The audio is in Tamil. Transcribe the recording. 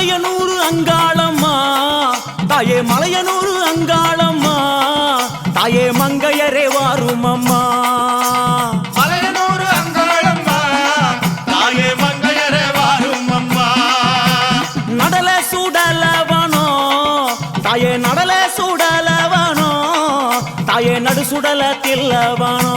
மலையனூறு அங்காளம்மா. தாயே மலையனூறு அங்காளம்மா. தாயே மங்கையரே வாரும் அம்மா மலையனூர் அங்காளம்மா. தாயே மங்கையரே வாரும் அம்மா நடல சுடலவனோ. தாயே நடல சுடலவனோ. தாயே நடு சுடல தில்லவனோ.